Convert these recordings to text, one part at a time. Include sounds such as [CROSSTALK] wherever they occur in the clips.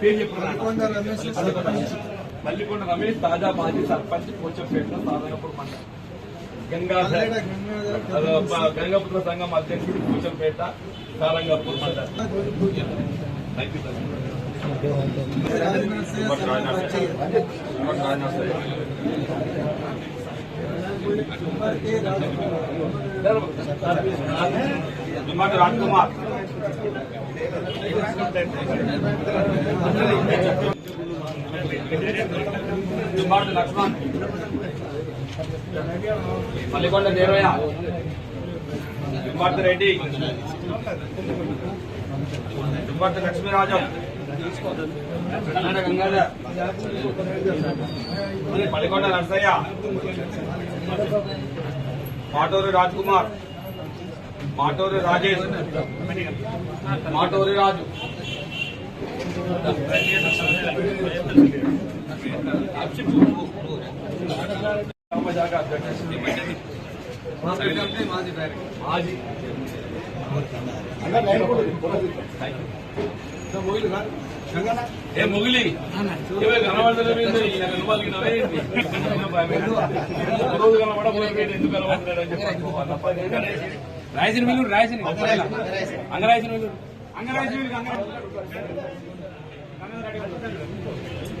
పేరు చెప్పండి మల్లికొండ రమేష్ తాజా మాజీ సర్పంచ్ పోచంపేట సాధనపూర్ మండలం. గంగాధర్ గంగాపుత్ర సంఘం అధ్యక్షుడు పోచంపేట సారంగపూర్ దుమ్మాట రాజ్ కుమార్ దుమ్మాట లక్ష్మణ్. మల్లికొండ దేవయ్య. దుమ్మాట రెడ్డి. దుమ్మాట లక్ష్మీరాజం. కన్నడ గంగాధర్. మల్లికొండ నరసయ్య. మాటూరి రాజ్ కుమార్ మాటూరి రాజేష్. మాటూరి రాజు. గ్రామశాఖ అధ్యక్షుడు. మాజీ ఏ ముగిలి? ఇవే కనబడలేదు రోజు కనబడబోయేది ఎందుకు కనబడలేదు రాయసిన మిల్లు రాయసిన అంగరాయసిన మిల్లు అంగరాయసిన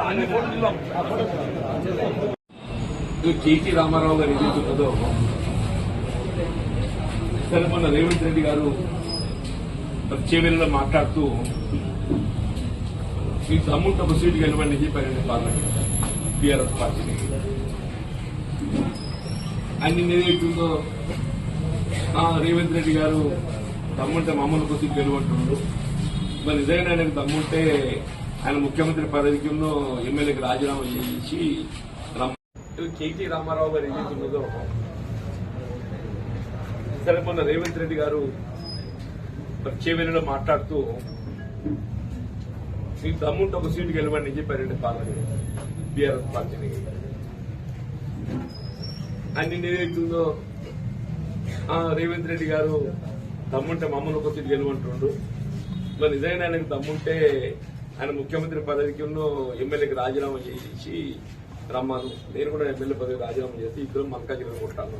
అన్ని ఫోటోలు కేటీ రామారావు గారు ఏదైతుందో సరే రేవంత్ రెడ్డి గారు చేవేళ్ళలో మాట్లాడుతూ మీ తమ్ముంట ఒక సీటు గెలవండి అని చెప్పారండి పార్లమెంట్ టీఆర్ఎస్ పార్టీని. అన్ని ఏదైతుందో రేవంత్ రెడ్డి గారు తమ్ముంటే మామూలు ఒక సీటు గెలవంటున్నారు మరి నిజంగా ఆయన తమ్ముంటే ఆయన ముఖ్యమంత్రి పదవికి ఎమ్మెల్యేకి రాజీనామా చేసి కేటీ రామారావు గారు ఏదైతున్నదో సరే మొన్న రేవంత్ రెడ్డి గారు ప్రత్యేకంలో మాట్లాడుతూ మీ తమ్ముంటే ఒక సీటు గెలవండి చెప్పారండి పార్లమెంట్ బీఆర్ఎస్ పార్టీని. అన్ని ఏదైతుందో రేవంత్ రెడ్డి గారు తమ్ముంటే మమ్మల్ని ఒక సీటు గెలవంటుండ్రు మరి నిజంగా ఆయనకు తమ్ముంటే ఆయన ముఖ్యమంత్రి పదవికి ఉన్న ఎమ్మెల్యేకి రాజీనామా చేసి రమ్మాను. నేను కూడా ఎమ్మెల్యే పదవి రాజీనామా చేసి ఇద్దరు మల్కాజిగిరి కొట్టాను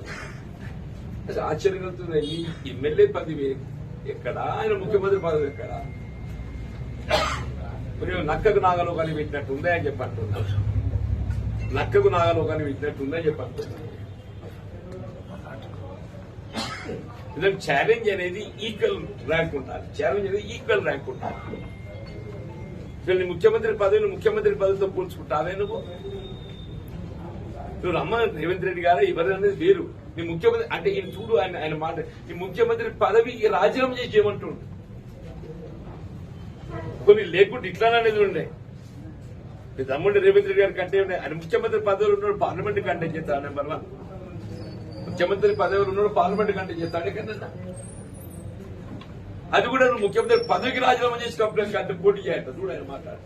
అసలు ఆశ్చర్యం కలుగుతుంది ఈ ఎమ్మెల్యే పదవి ఎక్కడ? ఆయన ముఖ్యమంత్రి పదవి ఎక్కడ? మరి నక్కకు నాగలోకాన్ని పెట్టినట్టు ఉందా అని చెప్పి నక్కకు నాగలోకాన్ని పెట్టినట్టు ఉందని చెప్పి అంటున్నా ఛాలెంజ్ అనేది ఈక్వల్ ర్యాంక్ ఉండాలి. ఛాలెంజ్ అనేది ఈక్వల్ ర్యాంక్ ఉండాలి. వీళ్ళని ముఖ్యమంత్రి పదవిని ముఖ్యమంత్రి పదవితో పోల్చుకుంటావే నువ్వు నువ్వు రమ్మ రేవంత్ రెడ్డి గారు ఎవరు అనేది వేరు. నీ ముఖ్యమంత్రి అంటే ఈయన చూడు ఆయన ఆయన మాట. ఈ ముఖ్యమంత్రి పదవి రాజీనామా చేసి చేయమంటుండు. కొన్ని లేకుండా ఇట్లానే అనేది ఉండే. నీ తమ్ముడు రేవంత్ రెడ్డి గారి కంటే ఉండే. ఆయన ముఖ్యమంత్రి పదవులు ఉన్నాడు పార్లమెంట్ కంటే చేస్తాడు నెంబర్ వన్ ముఖ్యమంత్రి పదవులు ఉన్నాడు పార్లమెంట్ కంటే చేస్తాడే కన్నా అది కూడా నువ్వు ముఖ్యమంత్రి పదవికి రాజీనామా చేసి కంప్లైంట్ కంటే పోటీ చేయంట చూడు ఆయన మాట్లాడు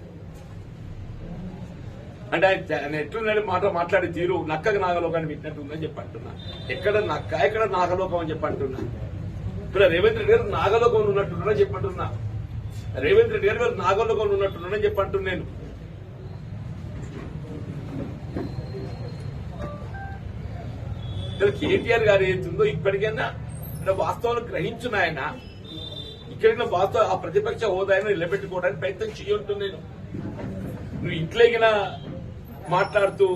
అంటే ఆయన ఎట్లున్నాడు మాట మాట్లాడే తీరు. నక్కకు నాగలోకాన్ని పెట్టినట్టు ఉందని చెప్పి అంటున్నా. ఎక్కడ నక్క ఎక్కడ నాగలోకం అని చెప్పి అంటున్నా. ఇక్కడ రేవంత్ రెడ్డి గారు నాగలోకం ఉన్నట్టున్నాడని చెప్పి అంటున్నా. రేవంత్ రెడ్డి గారు నాగలోకం ఉన్నట్టున్నాడని చెప్పి అంటున్నాను. నేను ఇక్కడ కేటీఆర్ గారు ఏంటుందో ఇప్పటికైనా వాస్తవాలు గ్రహించిన ఆయన ఇక్కడైనా వాస్తవ ఆ ప్రతిపక్ష హోదాను నిలబెట్టుకోవడానికి ప్రయత్నం చేయొద్దు నేను. నువ్వు ఇంట్లోకినా మాట్లాడుతూ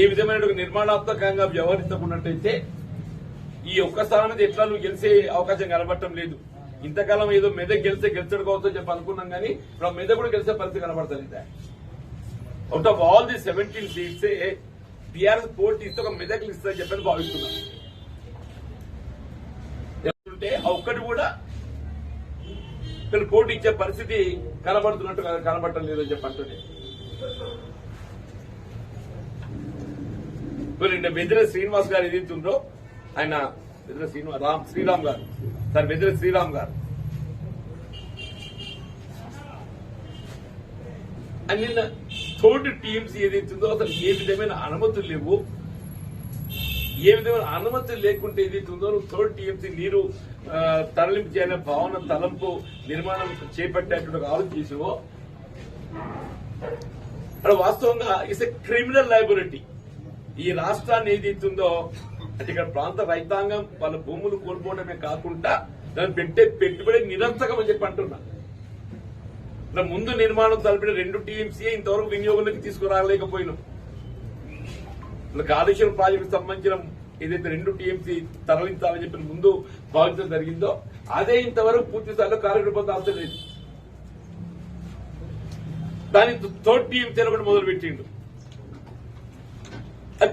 ఏ విధమైన నిర్మాణాత్మకంగా వ్యవహరించకున్నట్టయితే ఈ ఒక్క స్థానం ఎట్లా నువ్వు గెలిచే అవకాశం కనబడటం లేదు. ఇంతకాలం ఏదో మెదక్ గెలిస్తే గెలిచడు కావచ్చు చెప్పి అనుకున్నాం కానీ ఇప్పుడు మెదక్ కూడా గెలిచే పరిస్థితి కనబడతలేదు. Out of all the seventeen seats TRS పోటీ ఇస్తే ఒక మెదక్ ఇస్తుందని చెప్పని భావిస్తున్నాం. ఉంటే ఒక్కటి కూడా వీళ్ళు పోటీ ఇచ్చే పరిస్థితి కనబడుతున్నట్టు కనబడటం లేదని చెప్పి అంటుంది నిన్న బెదిరే శ్రీనివాస్ గారు ఏదైతే ఉందో ఆయన బెదిరే శ్రీనివాస్ రామ్ శ్రీరామ్ గారు. సార్ బెదిరే శ్రీరామ్ గారు. అని నిన్న థర్డ్ టీమ్స్ ఏదైతుందో ఉందో అసలు ఏ విధమైన అనుమతులు లేవు. ఏ విధమైన అనుమతులు లేకుంటే ఏదైతుందో ఉందో నువ్వు థర్డ్ టీఎంసీ నీరు తరలింపు చేయాలనే భావన తలంపు నిర్మాణం చేపట్టేటువంటి ఒక ఆలోచన అక్కడ వాస్తవంగా ఇట్స్ ఎ క్రిమినల్ లైబిలిటీ ఈ రాష్ట్రాన్ని ఏదైతుందో అంటే ఇక్కడ ప్రాంత రైతాంగం వాళ్ళ భూములు కోల్పోవడమే కాకుండా దాన్ని పెట్టే పెట్టుబడి నిరంతకం అని చెప్పి అంటున్నా. ఇలా ముందు నిర్మాణం తలపిన రెండు టీఎంసీ ఇంతవరకు వినియోగంలోకి తీసుకురాలేకపోయినాం. ఇలా కాళేశ్వరం ప్రాజెక్టు సంబంధించిన ఏదైతే రెండు టీఎంసీ తరలించాలని చెప్పిన ముందు భావించడం జరిగిందో అదే ఇంతవరకు పూర్తి స్థాయిలో కార్యక్రమం దాల్చలేదు దాని థర్డ్ టీఎంసీ కూడా మొదలు పెట్టిండు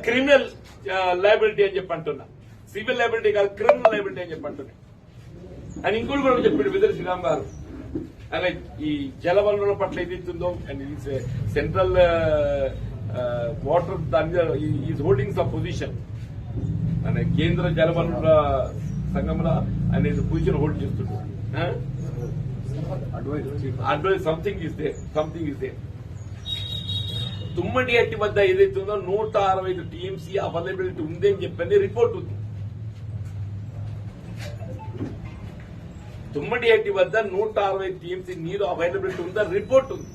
క్రిమినల్ లయబిలిటీ అని చెప్పి అంటున్నా. సివిల్ లయబిలిటీ కాదు క్రిమినల్ లయబిలిటీ అని చెప్పి అంటున్నా. అని ఇంకోటి కూడా చెప్పాడు విదర్ శ్రీరామ్ గారు. అలా ఈ జల వనరుల పట్ల ఏదైతుందో అండ్ సెంట్రల్ వాటర్ దాని మీద ఈజ్ హోల్డింగ్ సమ్ పొజిషన్ అనే కేంద్ర జల వనరుల సంఘంలో అనేది పొజిషన్ హోల్డ్ చేస్తుంటారు advise something is there something is there Tummidihatti వద్ద ఏదైతే ఉందో నూట అరవై ఐదు టీఎంసీ అవైలబిలిటీ ఉంది అని చెప్పని రిపోర్ట్ ఉంది. తుమ్మడి అట్టి వద్ద నూట అరవై టీఎంసీ నీరు అవైలబిలిటీ ఉందా రిపోర్ట్ ఉంది.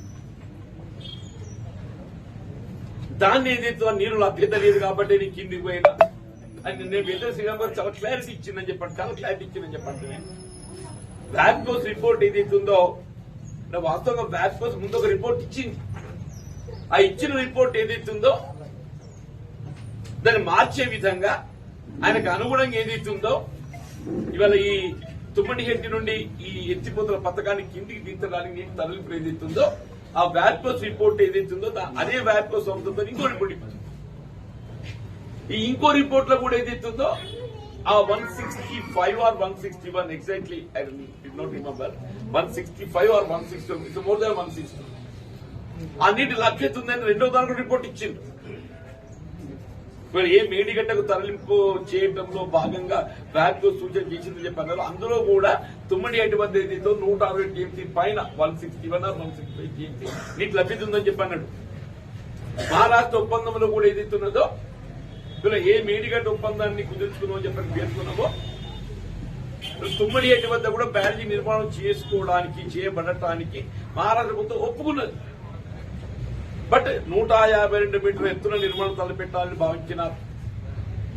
దాన్ని ఏదైతే నీరు లభ్యత లేదు కాబట్టి నేను కిందికి పోయినా. అని నేను వెళ్ళే శ్రీరామ్ గారు చాలా క్లారిటీ ఇచ్చిందని చెప్పండి చాలా క్లారిటీ ఇచ్చిందని చెప్పండి. నేను వ్యాప్కోస్ రిపోర్ట్ ఏదైతే ఉందో నా వాస్తవంగా వ్యాప్కోస్ ముందు ఒక రిపోర్ట్ ఇచ్చింది ఆ ఇచ్చిన రిపోర్ట్ ఏదైతే ఉందో దాన్ని మార్చే విధంగా ఆయనకు అనుగుణంగా ఏదైతే ఉందో ఇవాళ ఈ తుమ్మడి హెట్టి నుండి ఈ ఎత్తిపోతల పథకాన్ని కిందికి దించడానికి నీటి తరలింపు ఏదైతే ఉందో ఆ వ్యాప్కోస్ రిపోర్ట్ ఏదైతే ఉందో అదే వ్యాప్కోస్ సంస్థతో ఇంకో రిపోర్ట్ ఇప్పించింది ఈ ఇంకో రిపోర్ట్లో కూడా ఏదైతే ఉందో ఆ one sixty five or one sixty one exactly I do not remember one sixty five or one sixty it's more than one sixty ఆ నీటి లభ్యత ఉందని రెండో దానికి రిపోర్ట్ ఇచ్చింది మరి ఏ మేడిగడ్డకు తరలింపు చేయడంలో భాగంగా వ్యాప్కో సూచన చేసిందని చెప్పన్నారు. అందులో కూడా తుమ్మడి అటు వద్ద ఏదైతే నూట అరవై టీఎంసీ పైన one sixty one or one sixty five TMC నీటి లభ్యత ఉందని చెప్పన్నాడు. మహారాష్ట్ర ఒప్పందంలో కూడా ఏదైతే ఉన్నదో ఇందులో ఏ మేడిగడ్డ ఒప్పందాన్ని కుదుర్చుకున్నామని చెప్పని పేర్కొన్నామో తుమ్మడి అటు వద్ద కూడా బ్యారేజీ నిర్మాణం చేసుకోవడానికి చేయబడటానికి మహారాష్ట్ర ప్రభుత్వం ఒప్పుకున్నది. బట్ నూట యాభై రెండు మీటర్ల ఎత్తున నిర్మాణం తలపెట్టాలని భావించిన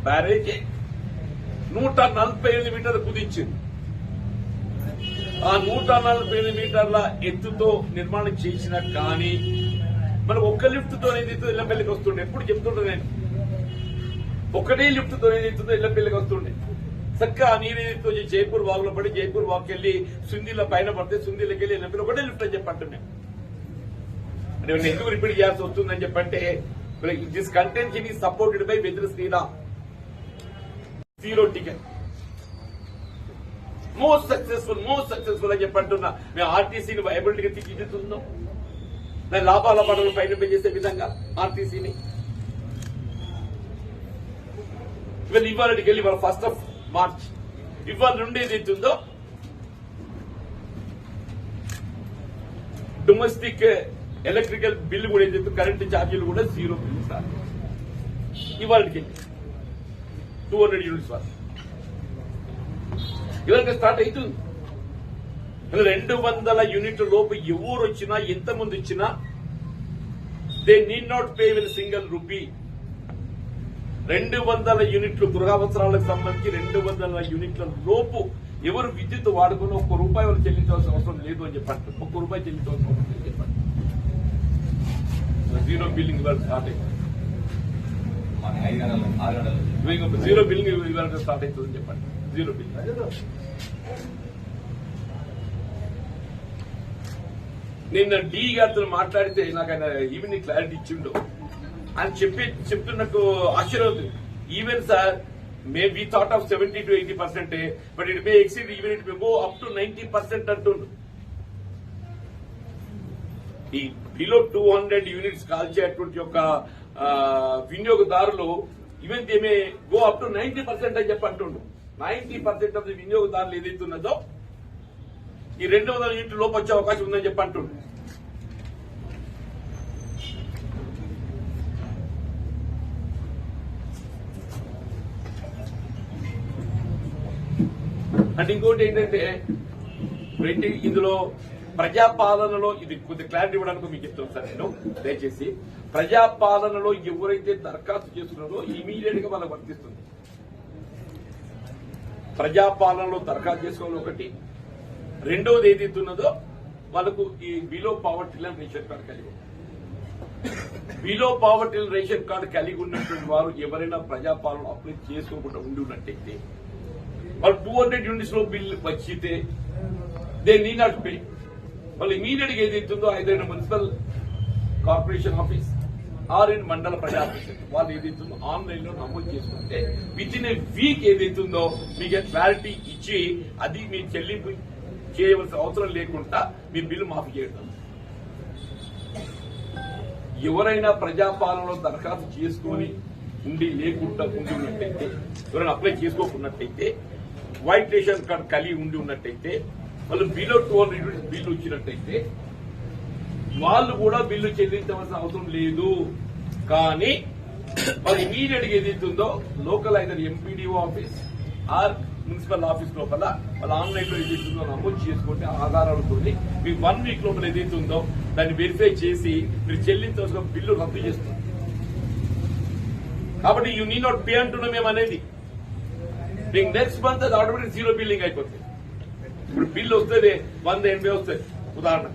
బ్యారేజీ నూట నలభై ఎనిమిది మీటర్లు కుదించింది. ఆ నూట నలభై ఎనిమిది మీటర్ల ఎత్తుతో నిర్మాణం చేసిన కానీ మనం ఒక్క లిఫ్ట్తో ఏదైతే ఇళ్ళపల్లికి వస్తుండే. ఎప్పుడు చెప్తుండే నేను. ఒకటే లిఫ్ట్తో ఇళ్ళ పిల్లకి వస్తుండే చక్కగా ఆ నీరు ఏదైతే జైపూర్ వాగులో పడి జైపూర్ వాక్ వెళ్ళి సుందీల పైన పడితే సుందీలకి వెళ్ళి ఇళ్ళపల్లి ఒకటే లిఫ్ట్ అని చెప్పంటున్నాను నేను ఎందుకు రిపీట్ చేయాల్సి వస్తుందని చెప్పంటే this content in supported by weather Sriram zero ticket most successful most successful అని చెప్పంటున్నా. మేము ఆర్టీసీని వైబిలిటీగా తీర్చిదిద్దుతున్నాం. దాని లాభాల పడలు పైన చేసే విధంగా ఆర్టీసీని ఇవాళ ఇవాళకి వెళ్ళి ఇవాళ ఫస్ట్ ఆఫ్ మార్చ్ ఇవాళ నుండి ఏదైతే ఉందో డొమెస్టిక్ ఎలక్ట్రికల్ బిల్లు కూడా ఏదైతే కరెంట్ ఛార్జీలు కూడా జీరో బిల్లు సార్. ఇవాళకి టూ హండ్రెడ్ యూనిట్స్ వరకు ఇవాళ స్టార్ట్ అవుతుంది రెండు వందల యూనిట్ల లోపు ఎవరు వచ్చినా ఎంతమంది వచ్చినా they need not pay with single rupee రెండు వందల యూనిట్లు గృహావసరాలకు సంబంధించి రెండు వందల యూనిట్ల లోపు ఎవరు విద్యుత్ వాడుకుని ఒక్క రూపాయి వాళ్ళు చెల్లించాల్సిన అవసరం లేదు అని చెప్పండి. ఒక్క రూపాయి చెల్లించాల్సిన అవసరం లేదు చెప్పండి. జీరో బిల్లింగ్ ఇవాళ స్టార్ట్ అయింది. జీరో బిల్లింగ్ ఇవాళ స్టార్ట్ అవుతుందని చెప్పండి. జీరో బిల్లింగ్ నిన్న డి గారితో మాట్లాడితే నాకు ఆయన ఈవెన్ క్లారిటీ ఇచ్చిండు. అని చెప్పి చెప్తున్నట్టు ఆశ్చర్యం even sir may we thought of seventy to eighty percent but it may exceed even it may go up to ninety percent అంటుండు. ఈ బిలో టూ హండ్రెడ్ యూనిట్స్ కాల్చేటువంటి యొక్క వినియోగదారులు even they may go up to ninety percent అని చెప్పి అంటుండు. Ninety percent of the వినియోగదారులు ఏదైతే ఉన్నదో ఈ రెండు వందల యూనిట్ల లోపు వచ్చే అవకాశం ఉందని చెప్పి అంటుండు. అంటే ఇంకోటి ఏంటంటే ప్రతి ఇందులో ప్రజాపాలనలో ఇది కొద్ది క్లారిటీ ఇవ్వడానికి మీకు చెప్తాను సార్ నేను. దయచేసి ప్రజాపాలనలో ఎవరైతే దరఖాస్తు చేస్తున్నారో ఇమీడియట్గా వాళ్ళకి వర్తిస్తుంది. ప్రజాపాలనలో దరఖాస్తు చేసుకోవాలి ఒకటి. రెండవది ఏదైతే ఉన్నదో వాళ్ళకు ఈ below poverty line ration card కలిగి ఉంది. బిలో పావర్టీ రేషన్ కార్డు కలిగి ఉన్నటువంటి వారు ఎవరైనా ప్రజాపాలన అప్లై చేసుకోకుండా ఉండి ఉన్నట్టయితే వాళ్ళు టూ హండ్రెడ్ యూనిట్స్లో బిల్ వచ్చితే దే నీ నాట్ పే వాళ్ళు ఇమీడియట్గా ఏదైతుందో ఐదైనా municipal corporation office or in మండల ప్రజా వాళ్ళు ఏదైతుందో ఆన్లైన్లో నమోదు చేసుకుంటే విత్ ఇన్ ఏ వీక్ ఏదైతుందో మీకు క్లారిటీ ఇచ్చి అది మీ చెల్లింపు చేయవలసిన అవసరం లేకుండా మీ బిల్లు మాఫీ చేయడం. ఎవరైనా ప్రజాపాలనలో దరఖాస్తు చేసుకొని ఉండి లేకుండా ఉండి ఉన్నట్టయితే ఎవరైనా అప్లై చేసుకోకున్నట్టయితే వైట్ రేషన్ కార్డ్ కలిగి ఉండి ఉన్నట్టయితే వాళ్ళు బిలో టూ హండ్రెడ్ బిల్లు వచ్చినట్టయితే వాళ్ళు కూడా బిల్లు చెల్లించవలసిన అవసరం లేదు. కానీ వాళ్ళు ఇమీడియట్గా ఏదైతుందో లోకల్ అయితే MPDO office or municipal office లోపల వాళ్ళు ఆన్లైన్లో ఏదైతుందో నమోదు చేసుకుంటే ఆధారాలతో మీకు వన్ వీక్ లోపల ఏదైతుందో ఉందో దాన్ని వెరిఫై చేసి మీరు చెల్లించవలసిన బిల్లు రద్దు చేస్తుంది కాబట్టి యూ నీ నాట్ పే అంటున్నాం మేము అనేది. మీకు నెక్స్ట్ మంత్ అది ఆటోమేటిక్ జీరో బిల్లింగ్ అయిపోతుంది. ఇప్పుడు బిల్లు వస్తుంది వంద ఎనభై వస్తుంది ఉదాహరణ.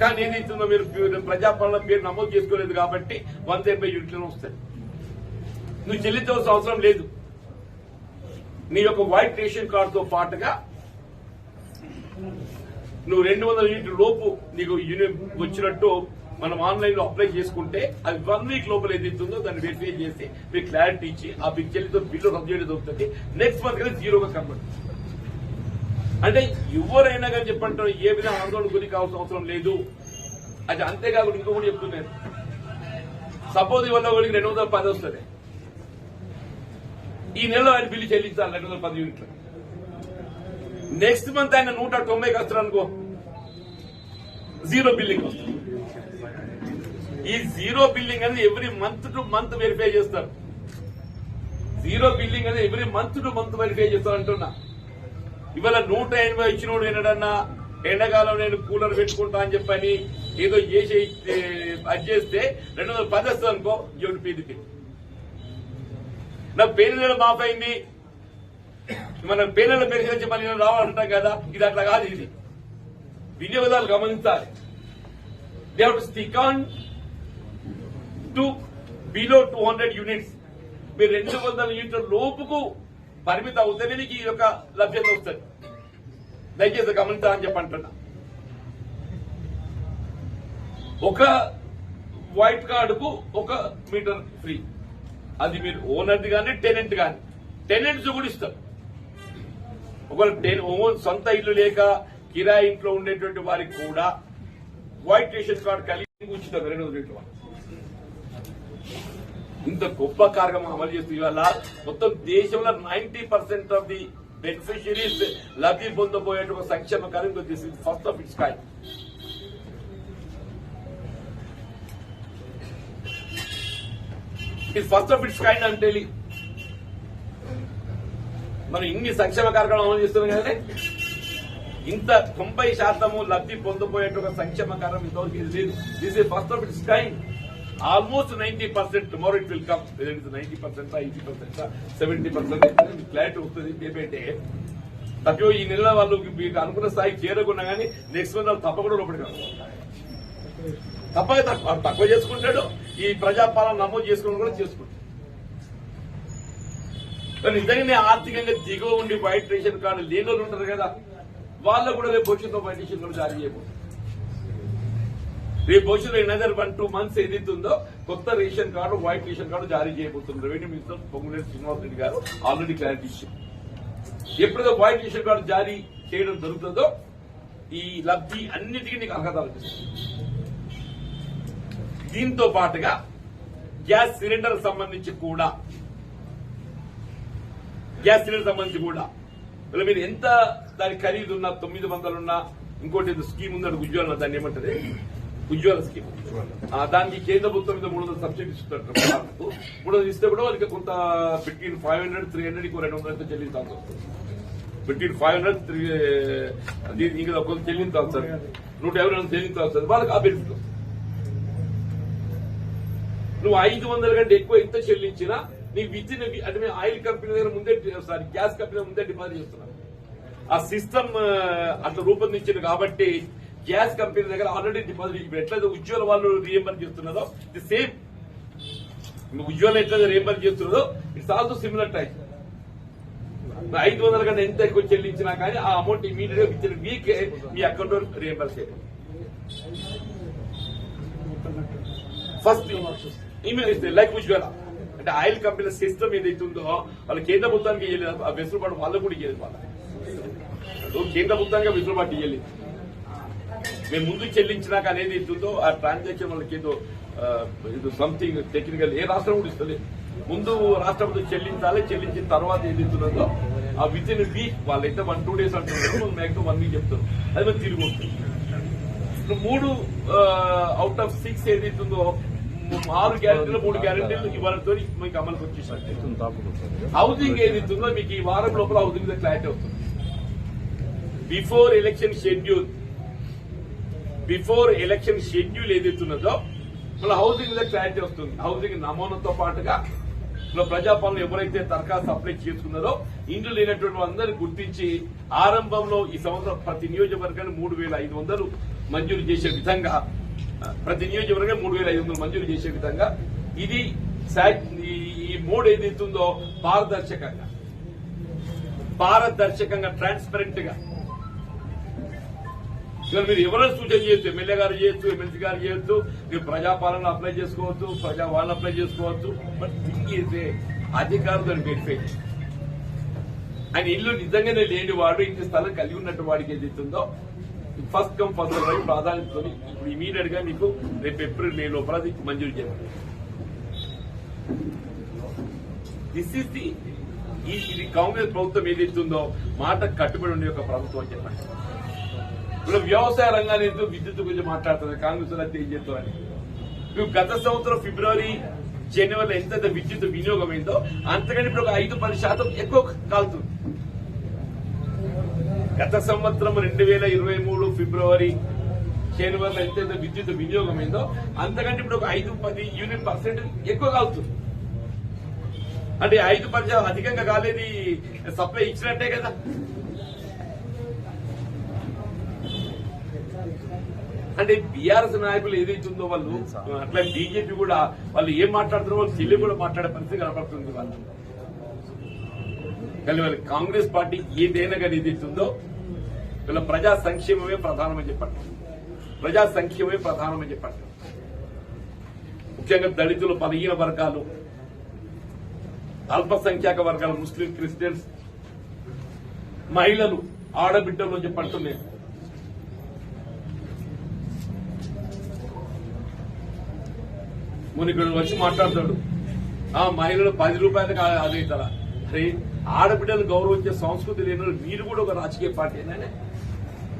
కానీ ఏదైతుందో మీరు మీరు ప్రజాపాలన పేరు నమోదు చేసుకోలేదు కాబట్టి వంద ఎనభై యూనిట్లను వస్తాయి. నువ్వు చెల్లించవలసిన అవసరం లేదు. నీ యొక్క వైట్ రేషన్ కార్డుతో పాటుగా నువ్వు రెండు వందల యూనిట్ లోపు నీకు యూనిట్ వచ్చినట్టు మనం ఆన్లైన్లో అప్లై చేసుకుంటే అది వన్ వీక్ లోపల ఏదైతుందో దాన్ని వెరిఫై చేసి మీకు క్లారిటీ ఇచ్చి ఆ మీకు చెల్లితో బిల్లు రద్దు చేయడం దొరుకుతుంది. నెక్స్ట్ మంత్ కదా జీరోగా కన్వర్ట్ అంటే ఎవరైనా కానీ చెప్పంటారు ఏ విధంగా ఆందోళన గురి కావాల్సిన అవసరం లేదు. అది అంతేకాకుండా ఇంకో కూడా చెప్తున్నాను సపోజ్ ఇవాళ ఒకరికి రెండు వందల పది వస్తుంది. ఈ నెలలో ఆయన బిల్లు చెల్లించాలి రెండు వందల పది యూనిట్లు. నెక్స్ట్ మంత్ ఆయన నూట తొంభైకి వస్తారు అనుకో జీరో బిల్లింగ్ వస్తుంది. ఈ జీరో బిల్లింగ్ అనేది every month to month verify చేస్తారు. జీరో బిల్లింగ్ అనేది every month to month verify చేస్తారు అంటున్నా. ఇవాళ నూట ఎనభై ఇచ్చినోడు ఏనాడన్నా ఎండాకాలం నేను కూలర్ పెట్టుకుంటా అని చెప్పని ఏదో చేసి అది చేస్తే రెండు వందల పది వస్తుంది అనుకో ఎవరి పీదికి నా పేరు మాఫ్ అయింది మన పేర్ల పెరిగించి మన రావాలంటాం కదా ఇది అట్లా కాదు ఇది. వినియోగదారులు గమనించాలి. They have to stick on to below two hundred units మీరు రెండు వందల యూనిట్ల లోపుకు పరిమిత అవుతేనే మీకు ఈ యొక్క లభ్యత వస్తుంది. దయచేసి గమనించాలని చెప్పంటున్నా ఒక వైట్ కార్డుకు ఒక మీటర్ ఫ్రీ. అది మీరు ఓనర్ది కానీ టెనెంట్ కానీ. టెనెంట్స్ కూడా ఇస్తారు. ఒకవేళ టెన్ ఓన్ సొంత ఇల్లు లేక కిరాయి ఇంట్లో ఉండేటువంటి వారికి కూడా వైట్ రేషన్ కార్డు కలిగి ఉచితం రెండు వందల ఇంత గొప్ప కార్యక్రమం అమలు చేస్తూ ఇవాళ మొత్తం దేశంలో ninety percent of the beneficiaries లబ్ధి పొందబోయే సంక్షేమ కార్యక్రమం this is first of its kind ఇది ఫస్ట్ ఆఫ్ ఇట్స్ కైండ్ అంటే మనం ఇన్ని సంక్షేమ కార్యక్రమం అమలు చేస్తున్నాం కదండి? ఇంత తొంభై శాతము లబ్ధి పొందబోయేట ఒక సంక్షేమ కార్యక్రమం ఇంతవరకు ఇది లేదు. This is first of its kind almost ninety percent tomorrow it will come ninety percent eighty percent seventy percent clarity వస్తుంది ఏమంటే తప్పో ఈ నెల వాళ్ళు మీకు అనుకున్న స్థాయికి చేరకున్నా కానీ నెక్స్ట్ మంత్ వాళ్ళు తప్పకుండా లోపలికి తప్పక తక్కువ తక్కువ చేసుకుంటాడు. ఈ ప్రజాపాలన నమోదు చేసుకుని కూడా చేసుకుంటాడు. కానీ నిజంగానే ఆర్థికంగా దిగువ ఉండి వైట్ రేషన్ కార్డు లేని వాళ్ళు ఉంటారు కదా వాళ్ళు కూడా రేపు భవిష్యత్తులో వైట్ రేషన్ కార్డు జారీ చేయబోతుంది రేపు భవిష్యత్తులో ఎనదర్ వన్ టూ మంత్స్ ఏదైతుందో కొత్త ration card white ration card జారీ చేయబోతుంది రెవెన్యూ మినిస్టర్ పొంగులేటి శ్రీనివాస్ రెడ్డి గారు ఆల్రెడీ క్లారిటీ ఇచ్చారు. ఎప్పుడైతే వైట్ రేషన్ కార్డు జారీ చేయడం జరుగుతుందో ఈ లబ్ధి అన్నిటికీ నీకు అర్హత దీంతో పాటుగా గ్యాస్ సిలిండర్ సంబంధించి కూడా గ్యాస్ సిలిండర్ సంబంధించి కూడా ఇలా మీరు ఎంత దాని ఖరీదు ఉన్నా తొమ్మిది వందలున్నా ఇంకోటి ఏదో స్కీమ్ ఉందని ఉజ్వల దాన్ని ఏమంటది? ఉజ్వల. స్కీమ్ దానికి కేంద్ర ప్రభుత్వం మీద మూడు వందల సబ్సిడీ ఇస్తున్నారు. [COUGHS] మూడు వందలు ఇస్తే కూడా వాళ్ళకి కొంత between five hundred three hundred ఇంకో రెండు వందలు అయితే చెల్లించాల్సి వస్తుంది. బిట్వీన్ ఫైవ్ హండ్రెడ్ త్రీ ఇంకా కొంత చెల్లించాల్సి వస్తుంది. నూట యాభై రెండు చెల్లించాల్సి వస్తుంది. వాళ్ళకి ఆ బెనిఫిట్ నువ్వు ఐదు వందల కంటే ఎక్కువ ఎంత చెల్లించినా నీ విత్ అంటే మేము ఆయిల్ కంపెనీ దగ్గర ముందే సారీ గ్యాస్ కంపెనీ ముందే డిపాజిట్ చేస్తున్నాం ఆ సిస్టమ్ అట్లా రూపొందించింది కాబట్టి గ్యాస్ కంపెనీ దగ్గర ఆల్రెడీ డిపాజిట్ ఎట్లయితే ఉజ్వల వాళ్ళు రీఎంబర్ చేస్తున్నదో ది సేమ్ ఉజ్వల ఎట్లయితే రీఎంబర్ చేస్తున్నదో ఇట్స్ ఆల్సో సిమిలర్ టైప్ ఐదు వందల కంటే ఎంత ఎక్కువ చెల్లించినా కానీ ఆ అమౌంట్ ఇమీడియట్గా ఇచ్చిన వీక్ మీ అకౌంట్ రీఎంబర్ చేయాలి ఫస్ట్ ఇమీడియట్ ఇస్తే లైక్ ఉజ్వల. అంటే ఆయిల్ కంపెనీల సిస్టమ్ ఏదైతే ఉందో వాళ్ళ కేంద్ర ప్రభుత్వానికి వెసులుబాటు వాళ్ళకు కూడా ఇయ్యలేదు వాళ్ళ కేంద్ర ప్రభుత్వంగా వెసులుబాటు ఇయ్యలేదు. మేము ముందు చెల్లించినాక అనేది ఉందో ఆ ట్రాన్సాక్షన్ వాళ్ళకి ఏదో ఇది సంథింగ్ టెక్నికల్ ఏ రాష్ట్రం కూడా ఇస్తలేదు ముందు రాష్ట్ర చెల్లించాలి చెల్లించిన తర్వాత ఏది ఇస్తున్నదో ఆ విత్ ఇన్ వీక్ వాళ్ళైతే వన్ టూ డేస్ అంటున్నారు. మ్యాక్సిమం వన్ వీక్ చెప్తారు. అది మేము తిరిగి వస్తుంది. ఇప్పుడు మూడు అవుట్ ఆఫ్ సిక్స్ ఏదైతుందో ఆరు గ్యారెంటీలు మూడు గ్యారెంటీలు ఇవాళతో మీకు అమలుకి వచ్చేసారు హౌసింగ్ ఏదైతుందో మీకు ఈ వారం లోపల హౌసింగ్ మీద క్లారిటీ అవుతుంది before election schedule before election schedule ఏదైతున్నదో మళ్ళీ హౌసింగ్లో క్లారిటీ వస్తుంది. హౌసింగ్ నమూనాతో పాటుగా ఇప్పుడు ప్రజాపాలన ఎవరైతే దరఖాస్తు అప్లై చేసుకున్నారో ఇండ్లు లేనటువంటి వాళ్ళందరూ గుర్తించి ఆరంభంలో ఈ సంవత్సరం ప్రతి నియోజకవర్గాన్ని మూడు వేల ఐదు వందలు మంజూరు చేసే విధంగా ప్రతి నియోజకవర్గం మూడు వేల ఐదు వందలు మంజూరు చేసే విధంగా ఇది సా- ఈ- ఈ మూడు ఏదైతుందో పారదర్శకంగా పారదర్శకంగా ట్రాన్స్పరెంట్గా ఇవాళ మీరు ఎవరైనా సూచన చేయొచ్చు. ఎమ్మెల్యే గారు చేయొచ్చు ఎమ్మెల్సీ గారు చేయొచ్చు. మీరు ప్రజాపాలన అప్లై చేసుకోవచ్చు ప్రజా వాళ్ళు అప్లై చేసుకోవచ్చు. బట్ థింగ్ అయితే అధికారం దాన్ని వెరిఫై ఆయన ఇల్లు నిజంగానే లేని వాడు ఇంటి స్థలం కలిగి ఉన్నట్టు వాడికి ఏదైతుందో ఫస్ట్ కమ్ ఫస్ట్ రైట్ ప్రాధాన్యతతో ఇప్పుడు ఇమీడియట్గా మీకు రేపు ఏప్రిల్ మే లోపల అది మంజూరు చేయాలి. దిస్ ఇస్ ది ఇది కాంగ్రెస్ ప్రభుత్వం ఏదైతుందో మాట కట్టుబడి ఉండే ఒక ప్రభుత్వం అని చెప్పండి. ఇప్పుడు వ్యవసాయ రంగాన్ని ఎందుకు విద్యుత్ గురించి మాట్లాడుతున్నారు? కాంగ్రెస్ వాళ్ళు ఏం చేస్తారని ఇప్పుడు గత సంవత్సరం ఫిబ్రవరి జనవరిలో ఎంత విద్యుత్ వినియోగం అయిందో అంతకంటే ఇప్పుడు ఒక ఐదు పది శాతం ఎక్కువ కాలుతుంది. గత సంవత్సరం రెండు వేల ఇరవై మూడు ఫిబ్రవరి జనవరిలో ఎంత విద్యుత్ వినియోగం అయిందో అంతకంటే ఇప్పుడు ఒక ఐదు పది యూనిట్ పర్సెంట్ ఎక్కువ కాలుతుంది. అంటే ఐదు పది అధికంగా కాలేది సప్లై ఇచ్చినట్టే కదా. అంటే బీఆర్ఎస్ నాయకులు ఏదైతుందో వాళ్ళు అట్లా బీజేపీ కూడా వాళ్ళు ఏం మాట్లాడుతున్నారో వాళ్ళు చెల్లి కూడా మాట్లాడే పరిస్థితి కనపడుతుంది వాళ్ళు కానీ వాళ్ళ కాంగ్రెస్ పార్టీ ఏదైనా కానీ ఏదైతుందో వీళ్ళ ప్రజా సంక్షేమమే ప్రధానమని చెప్పండి ప్రజా సంక్షేమమే ప్రధానమని చెప్పండి ముఖ్యంగా దళితులు బలహీన వర్గాలు అల్పసంఖ్యాక వర్గాలు ముస్లిం క్రిస్టియన్స్ మహిళలు ఆడబిడ్డలు అని మొన్న ఇక్కడ వచ్చి మాట్లాడతాడు. ఆ మహిళలు పది రూపాయలకు అడుగుతారా అరే ఆడబిడ్డలు గౌరవించే సంస్కృతి లేని వీరు మీరు కూడా ఒక రాజకీయ పార్టీ